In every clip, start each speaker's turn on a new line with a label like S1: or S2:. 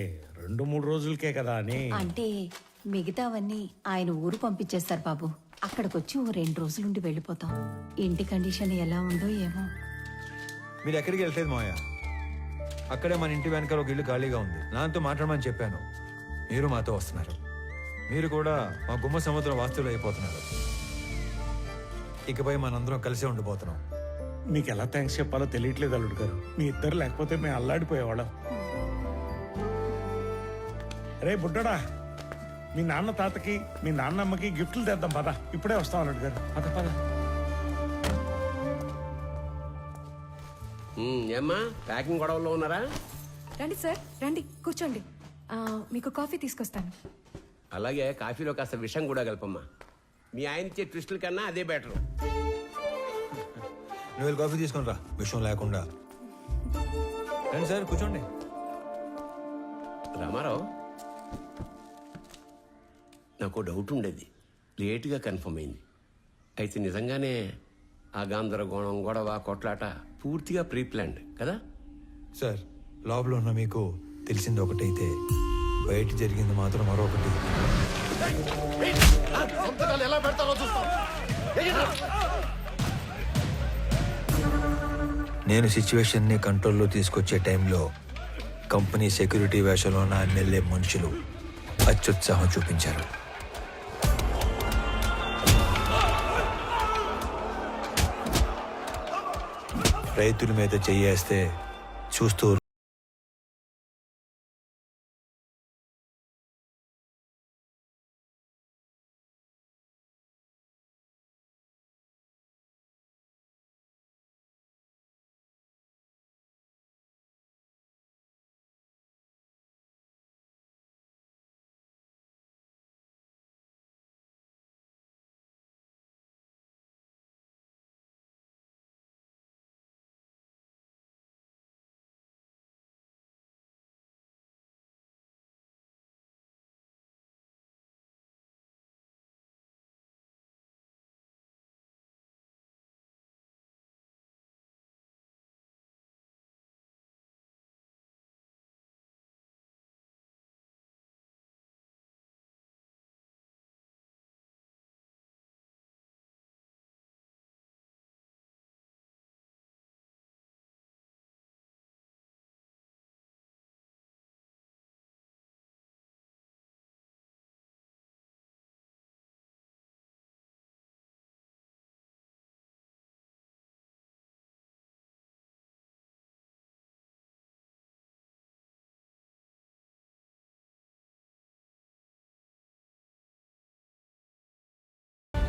S1: రెండు మూడు రోజులకే కదా అని.
S2: అంటే మిగతావన్నీ ఆయన ఊరు పంపించేస్తారు బాబు. అక్కడికొచ్చి ఓ రెండు రోజులుండి వెళ్ళిపోతాం. ఇంటి కండిషన్ ఎలా ఉందో ఏమో.
S3: మీరు ఎక్కడికి వెళ్తలేదు మాయ అక్కడే మన ఇంటి వెనకాల ఒక ఇల్లు ఖాళీగా ఉంది. నాతో మాట్లాడమని చెప్పాను. మీరు మాతో వస్తున్నారు. మీరు కూడా మా గుమ్మ సముద్రం వాస్తువులు అయిపోతున్నారు. ఇకపై మనందరం కలిసే ఉండిపోతున్నాం.
S1: మీకు ఎలా థ్యాంక్స్ చెప్పాలో తెలియట్లేదు అల్లుడు గారు. మీ ఇద్దరు లేకపోతే మేము అల్లాడిపోయేవాళ్ళం. రే బుడ్డడా మీ నాన్న తాతకి మీ నాన్నమ్మకి గిఫ్ట్లు తెద్దాం పద. ఇప్పుడే వస్తాం అల్లుడు గారు. పద పద.
S4: ఏమ్మా ప్యాకింగ్ గొడవల్లో ఉన్నారా?
S5: రండి సార్ రండి కూర్చోండి. ఆ, మీకు కాఫీ తీసుకొస్తాను.
S4: అలాగే కాఫీలో కాస్త విషం కూడా కలపమ్మా. మీ ఆయన ఇచ్చే ట్విస్టుల కన్నా అదే బెటర్.
S3: నువ్వు వెళ్ళి కాఫీ తీసుకుని రా విషయం లేకుండా. రండి సార్ కూర్చోండి.
S4: రామారావు నాకు డౌట్ ఉండేది. లేటుగా కన్ఫర్మ్ అయింది. అయితే నిజంగానే ఆ గాంధరగోణం గొడవ కొట్లాట పూర్తిగా ప్రీ ప్లాన్డ్ కదా?
S3: సార్ లోపల ఉన్న మీకు తెలిసింది ఒకటైతే బయట జరిగింది మాత్రం మరొకటి. నేను సిచ్యువేషన్ని కంట్రోల్లో తీసుకొచ్చే టైంలో కంపెనీ సెక్యూరిటీ వేషంలో ఉన్న ఎమ్మెల్యే మనుషులు అత్యుత్సాహం చూపించారు. రైతుల మీద చెయ్యేస్తే చూస్తూ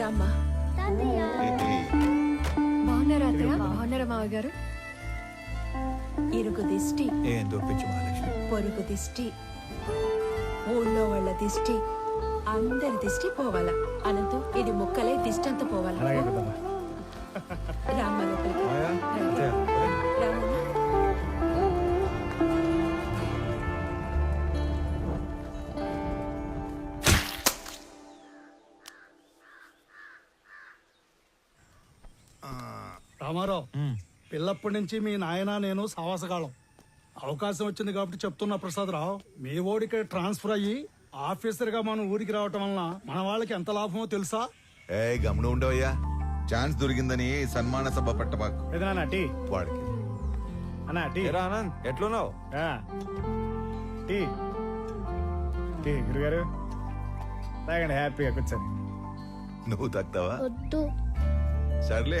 S5: రామ్మా బాగున్నారా అత్తయ్య బాగున్నారా మావయ్య గారు
S2: ఇరుగు దిష్టి.
S3: ఏం దొప్పించు మహాలక్ష్మి?
S2: పొరుగు దిష్టి. ఊళ్ళో వాళ్ళ దిష్టి. అందరి దిష్టి పోవాలా. అనంతం ఇది ముక్కలే దిష్టి అంతా పోవాలా.
S6: పిల్లప్పటి నుంచి మీ నాయన నేను సావాసగాళం అవకాశం వచ్చింది కాబట్టి చెప్తున్నా ప్రసాదరావు మీ ఓడికి ట్రాన్స్ఫర్ అయ్యి ఆఫీసర్గా మనం ఊరికి రావటం వలన మన వాళ్ళకి ఎంత లాభమో తెలుసా?
S7: ఏ గమన ఉండవయ్యా ఛాన్స్ దొరికిందని సన్మాన సభ పెట్టబాకు.
S6: ఏదైనా టీ?
S7: వాడికి.
S6: అన్నా టీ?
S3: ఆనంద్ ఎట్లున్నావు?
S6: ఆ. టీ? టీ గురుగారు. తాగండి హ్యాపీగా కూర్చొని
S7: నువ్వు తక్కువా
S8: వద్దు.
S7: సర్లే.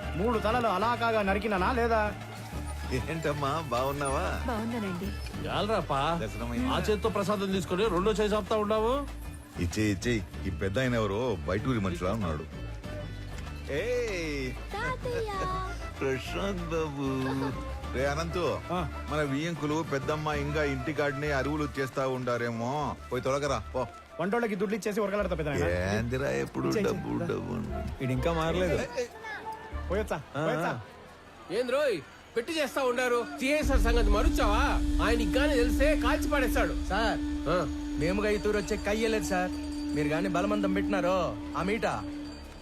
S6: మూడు తలలు అలాకాగా నరికినానా లేదా?
S7: ఏంటమ్మా బాగున్నావా?
S5: బాగున్నానండి.
S9: చాలరాపా
S7: దర్శనమైందా?
S9: ఆ చేత్తో ప్రసాదం తీసుకొని రెండో చేసి ఆపుతా ఉన్నావు?
S7: ఇచ్చే ఇచ్చే ఈ పెద్ద ఆయన ఎవరో బయటూరి మనిషిలా ఉన్నాడు.
S8: తాతయ్య!
S7: ప్రశాంత్ బాబు. రే అనంతు మన వియ్యంకులు పెద్దమ్మ ఇంకా ఇంటి కాడిని అరువులు చేస్తా ఉండారేమో. పోయి తొలగరా పో.
S6: వంటోళ్ళకి దుడ్లు ఇచ్చేసి ఉరకలాడతా పెద్ద
S7: ఏందిరా ఎప్పుడు డబ్బు డబ్బు
S3: ఇంకా మారలేదు.
S6: పోయొచ్చా? పోయొచ్చా?
S4: ఏంది రోయ్ పెట్టి చేస్తా ఉండారు. సిఐసార్ సంగతి మరుచావా? ఆయనకి గాని తెలిస్తే కాల్చి పడేస్తాడు.
S10: సార్ మేముగా ఈ తూరు వచ్చే కయ్యలేదు సార్. మీరు గాని బలమందం పెట్టినారో ఆ మీట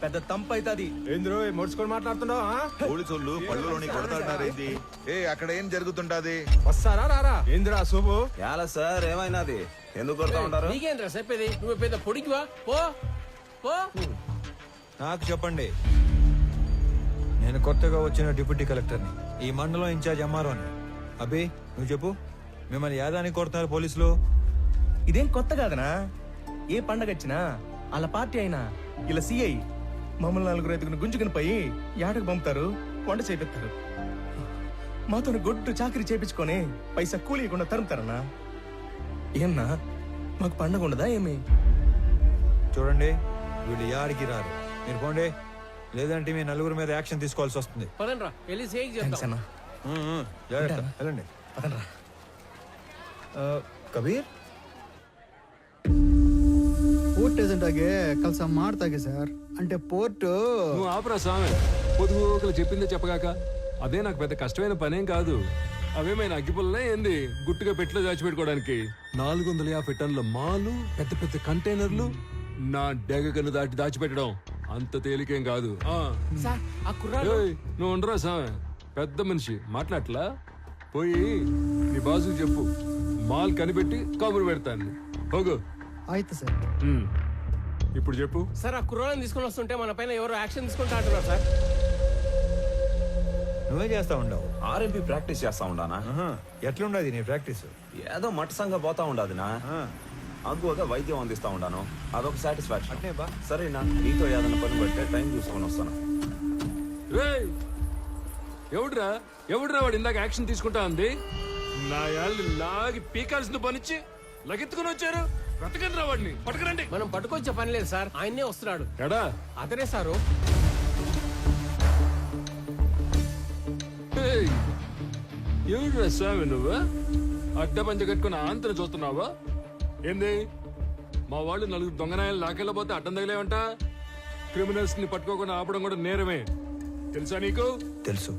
S10: పెద్ద తంపు అవుతుంది
S3: ఏంద్రో మొడుచుకొని మాట్లాడుతున్నావు?
S7: పోలీసులు పళ్ళులోని కొడతాడారేంటి ఏ అక్కడ ఏం జరుగుతుంటాది?
S3: వస్తారా రారా?
S11: ఏందిరా శుభు
S9: ఎలా సార్ ఏమైనాది? ఎందుకు కొడతా ఉంటారు?
S4: నీకేంద్రా చెప్పేది? నువ్వు పెద్ద పొడికివా? పో. పో.
S3: నాకు చెప్పండి. నేను కొత్తగా వచ్చిన డిప్యూటీ కలెక్టర్ని. ఈ మండలం ఇన్ఛార్జ్ ఎంఆర్ఓని. అభి నువ్వు చెప్పు. మిమ్మల్ని యాదానికి కొడుతున్నారు పోలీసులు.
S10: ఇదేం కొత్త కాదనా? ఏ పండగ వచ్చినా వాళ్ళ పార్టీ అయినా ఇలా సిఐ మమ్మల్ని నలుగురు ఐదుగురు గుంజుకుని పోయి యాటకు పంపుతారు వంట చేపిస్తారు మాతో గొడ్డు చాకరీ చేపించుకొని పైసా కూలీయకుండా తరుముతారన్నా? ఏమన్నా? మాకు పండగ ఉండదా ఏమి?
S3: చూడండి వీళ్ళు యాడికి రారు. మీరు పోండి. లేదంటే మీ నలుగురు మీద యాక్షన్ తీసుకోవాల్సి వస్తుంది
S4: పదండ్రా వెళ్ళి సేక్
S10: థ్యాంక్స్
S4: చేద్దాం
S10: అన్నా
S3: ఉమ్, ఉమ్, జాగ్రత్త వెళ్ళండి
S10: పదండ్రా
S3: కబీర్
S6: ಪೋರ್ಟ್ ಏಜೆಂಟ್ ಆಗಿ ಕೆಲಸ ಮಾಡ್ತಾಗೆ ಸರ್ అంటే పోర్టు
S12: నువ్వు ఆపరా స్వామి పొదుగు ఒకరు చెప్పిందే చెప్పగాక అదే నాకు పెద్ద కష్టమైన పనేం కాదు అవేమైనా అగ్గిపుల్లనే ఏంది గుట్టుగా పెట్టిలో దాచిపెట్టుకోవడానికి నాలుగు వందల యాభై టన్నుల మాలు పెద్ద పెద్ద కంటైనర్లు నా డెగ కన్ను దాటి దాచిపెట్టడం అంత తేలికేం కాదు ఆ.
S4: సార్ ఆ కుర్రాడు
S12: ఏయ్, నువ్వు ఉండరా స్వామి పెద్ద మనిషి మాట్లాడలా పోయి నీ బాసుకు చెప్పు మాల్ కనిపెట్టి కబురు పెడతాను పోగు
S6: ಆಯ್ತು ಸರ್
S12: ఉమ్. ఇప్పుడు చెప్పు
S4: సార్ ఆ కుర్రాళ్ళని తీసుకొని వస్తుంటే మన పైన ఎవరో యాక్షన్ తీసుకుంటా అంటున్నారు సార్
S3: నువ్వే చేస్తా ఉండవు
S9: ఆర్ఎంపీ ప్రాక్టీస్ చేస్తా ఉండానా
S3: ఆహా, ఎట్లుండదు నీ ప్రాక్టీస్
S9: ఏదో మట్టసంగా పోతా ఉండాదినా అగ్గువగా వైద్యం అందిస్తా ఉండాను. అదొక సాటిస్ఫాక్షన్
S3: అంటే బా.
S9: సరేనా నీతో ఏదైనా పని పడితే టైం చూసుకొని వస్తాను.
S12: ఎవడ్రా? ఎవడ్రా వాడు ఇందాక యాక్షన్ తీసుకుంటా ఉంది నా యాళ్ళు లాగి పీకాల్సిన పనిచ్చి లగెత్తుకుని వచ్చారు. బ్రతకండి రా వాడిని. పట్టుకురండి.
S4: మనం పట్టుకొచ్చే పని లేదు సార్. ఆయన్నే వస్తున్నాడు.
S12: ఎడా?
S4: అతనే సారు.
S12: ఏయ్, ఎవడ్రా స్వామి నువ్వు? అడ్డ పంచ కట్టుకుని ఆంతను చూస్తున్నావా? ఏంది? మా వాళ్ళు నలుగురు దొంగనాయాలు లాకెళ్ళబోతే అడ్డం తగిలేవంట? క్రిమినల్స్ని పట్టుకోకుండా ఆపడం కూడా నేరమే. తెలుసా నీకు?
S3: తెలుసు.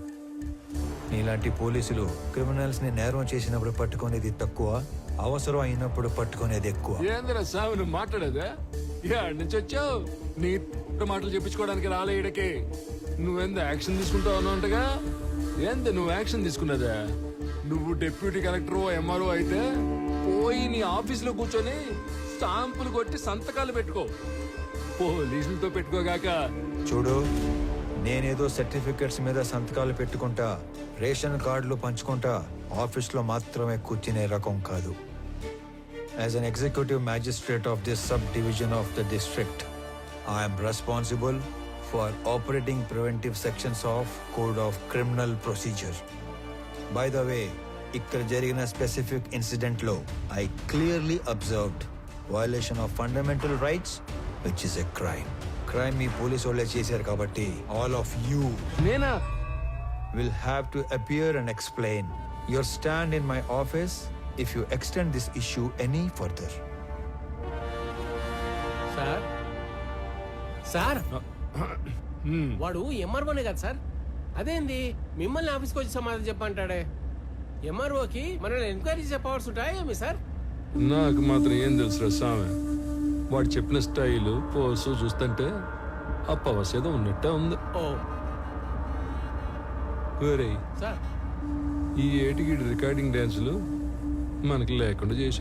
S3: నీలాంటి పోలీసులు క్రిమినల్స్ని నేరం చేసినప్పుడు పట్టుకునేది తక్కువ అవసరం అయినప్పుడు పట్టుకునేది ఎక్కువ.
S12: ఏందిరా సామి నువ్వు మాట్లాడేదా? ఏడు నుంచి వచ్చావు? నీ మాటలు చెప్పించుకోవడానికి రాలే ఈడకి. నువ్వెంత యాక్షన్ తీసుకుంటావు అన్నట్టుగా ఏంది నువ్వు యాక్షన్ తీసుకున్నదా? నువ్వు డిప్యూటీ కలెక్టర్ ఎంఆర్ఓ అయితే పోయి నీ ఆఫీసులో కూర్చొని స్టాంపులు కొట్టి సంతకాలు పెట్టుకో. పోలీసులతో పెట్టుకోగాక
S3: చూడు నేనేదో సర్టిఫికెట్స్ మీద సంతకాలు పెట్టుకుంటా రేషన్ కార్డులు పంచుకుంటా ఆఫీస్లో మాత్రమే కూర్చునే రకం కాదు. As an executive magistrate of the subdivision of the district I'm responsible for operating preventive sections of code of criminal procedure by the way ఇక్కడ జరిగిన specific ఇన్సిడెంట్లో I clearly observed violation of fundamental rights which is a crime crime me police వాళ్ళే చేశారు కాబట్టి all of you
S12: నేనా?
S3: will have to appear and explain your stand in my office if you extend this issue any further.
S10: Sir? Sir? వాడు ఎంఆర్ఓనే కదా sir? అదేంది? మిమ్మల్ని ఆఫీస్కి వచ్చి సమాధానం చెప్పంటాడే ఎంఆర్ఓకి మనల్ని ఎంక్వైరీ చేసే పవర్స్ ఉంటాయా ఏమి సార్
S12: నాకు మాత్రం ఏం తెలుసురా స్వామి వాడు చెప్పిన స్టైలు పోసు చూస్తుంటే ఆ పవర్స్ ఏదో ఉన్నట్టే ఉంది.
S10: ఓ.
S12: వేరే
S10: సార్
S12: ఈ ఏటికి రికార్డింగ్ డ్యాన్సులు మనకి లేకుండా చేసి